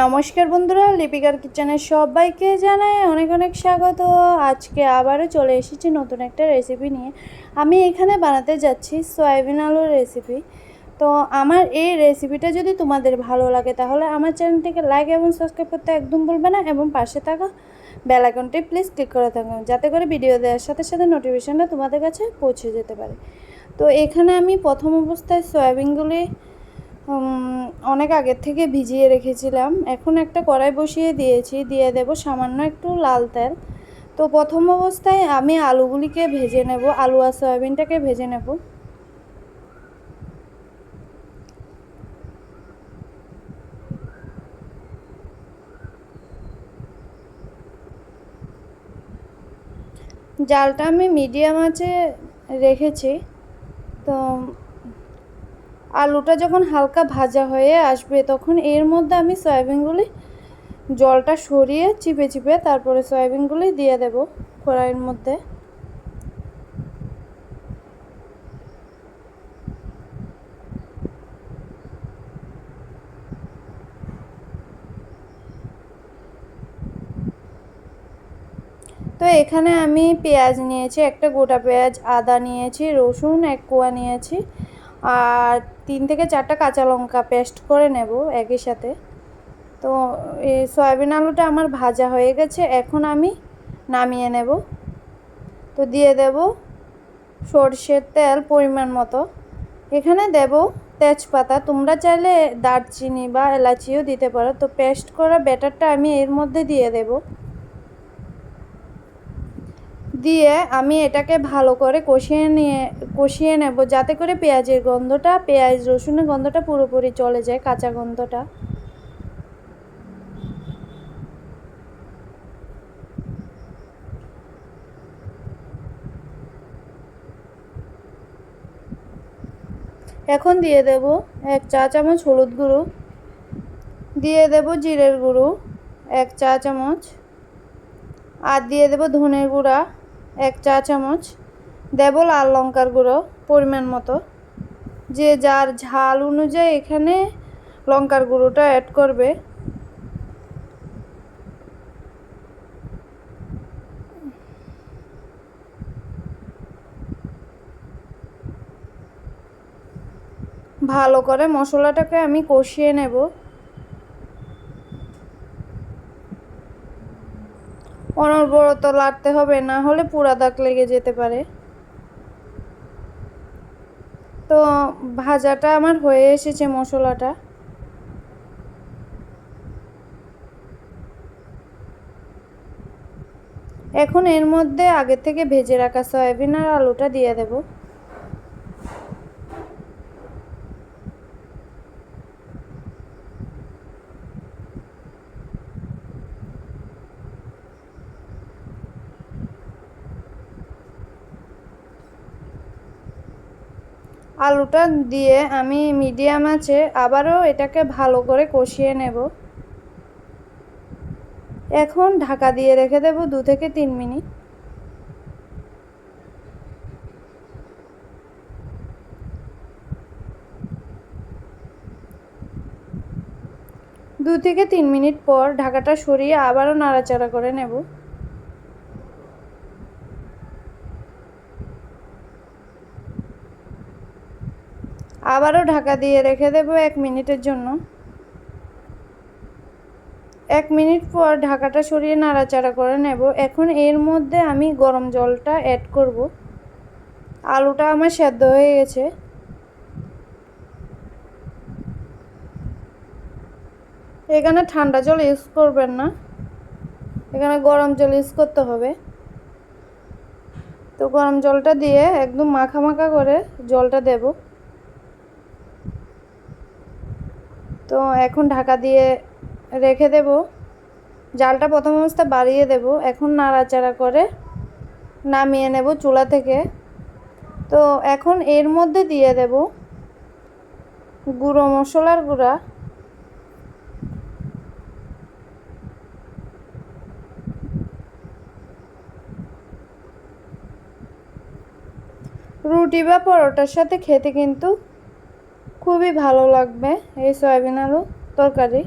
নমস্কার বন্ধুরা, লিপিকার কিচেনের সবাইকে জানাই অনেক অনেক স্বাগত। আজকে আবারও চলে এসেছি নতুন একটা রেসিপি নিয়ে। আমি এখানে বানাতে যাচ্ছি সয়াবিন আলুর রেসিপি তো আমার এই রেসিপিটা যদি তোমাদের ভালো লাগে, তাহলে আমার চ্যানেলটিকে লাইক এবং সাবস্ক্রাইব করতে একদম ভুলবে না এবং পাশে থাকা বেল আইকনটি প্লিজ ক্লিক করে থাকবেন যাতে করে ভিডিও দেওয়ার সাথে সাথে নোটিফিকেশানটা তোমাদের কাছে পৌঁছে যেতে পারে। তো এখানে আমি প্রথম অবস্থায় সয়াবিনগুলি অনেক আগের থেকে ভিজিয়ে রেখেছিলাম। এখন একটা কড়াই বসিয়ে দিয়েছি, দিয়ে দেব সামান্য একটু লাল তেল। তো প্রথম অবস্থায় আমি আলুগুলিকে ভেজে নেব, আলু আর সয়াবিনটাকে ভেজে নেব। জালটা আমি মিডিয়াম আঁচে রেখেছি। তো আলুটা যখন হালকা ভাজা হয়ে আসবে, তখন এর মধ্যে আমি সয়াবিনগুলি জলটা সরিয়ে চিপে চিপে তারপরে সয়াবিনগুলি দিয়ে দেব কড়াইয়ের মধ্যে। তো এখানে আমি পেঁয়াজ নিয়েছি, একটা গোটা পেঁয়াজ, আদা নিয়েছি, রসুন, এক কোয়া নিয়েছি। আর তিন থেকে চারটা কাঁচা লঙ্কা পেস্ট করে নেব একই সাথে। তো এই সয়াবিন আলুটা আমার ভাজা হয়ে গেছে, এখন আমি নামিয়ে নেব। তো দিয়ে দেব সর্ষের তেল পরিমাণ মতো। এখানে দেব তেজপাতা, তোমরা চাইলে দারচিনি বা এলাচিও দিতে পারো। তো পেস্ট করা ব্যাটারটা আমি এর মধ্যে দিয়ে দেবো। দিয়ে আমি এটাকে ভালো করে কষিয়ে নিয়ে, কষিয়ে নেব। যাতে করে পেঁয়াজের গন্ধটা, পেঁয়াজ, রসুনের গন্ধটা পুরোপুরি চলে যায়, কাঁচা গন্ধটা। এখন দিয়ে দেব এক চা চামচ হলুদ গুঁড়ো। দিয়ে দেব জিরের গুঁড়ো, এক চা চামচ। আর দিয়ে দেব ধনের গুঁড়া। এক চা চামচ দেব লাল লঙ্কার গুঁড়ো পরিমাণ মতো। যে যার ঝাল অনুযায়ী এখানে লঙ্কার গুঁড়োটা অ্যাড করবে। ভালো করে মশলাটাকে আমি কষিয়ে নেব। অনবরত লাড়তে হবে, না হলে পুরা দাগ লেগে যেতে পারে। তো ভাজাটা আমার হয়ে এসেছে মশলাটা। এখন এর মধ্যে আগে থেকে ভেজে রাখা সয়াবিন আর আলুটা দিয়ে দেব। আলুটা দিয়ে আমি মিডিয়াম আছে, আবারও এটাকে ভালো করে কষিয়ে নেব। এখন ঢাকা দিয়ে রেখে দেব দু থেকে তিন মিনিট। দু থেকে তিন মিনিট পর ঢাকাটা সরিয়ে আবারও নাড়াচাড়া করে নেব। আবারও ঢাকা দিয়ে রেখে দেব এক মিনিটের জন্য। এক মিনিট পর ঢাকাটা সরিয়ে নাড়াচাড়া করে নেব। এখন এর মধ্যে আমি গরম জলটা অ্যাড করব। আলুটা আমার সেদ্ধ হয়ে গেছে। এখানে ঠান্ডা জল ইউজ করবেন না। এখানে গরম জল ইউজ করতে হবে। তো গরম জলটা দিয়ে একদম মাখা মাখা করে জলটা দেবো। তো এখন ঢাকা দিয়ে রেখে দেব। জালটা প্রথম অবস্থা বাড়িয়ে দেব। এখন নাড়াচাড়া করে নামিয়ে নেব চুলা থেকে। তো এখন এর মধ্যে দিয়ে দেব গুঁড়ো মশলার গুঁড়া। রুটি বা পরোটার সাথে খেতে কিন্তু খুবই ভালো লাগবে এই সয়াবিন আলু তরকারি।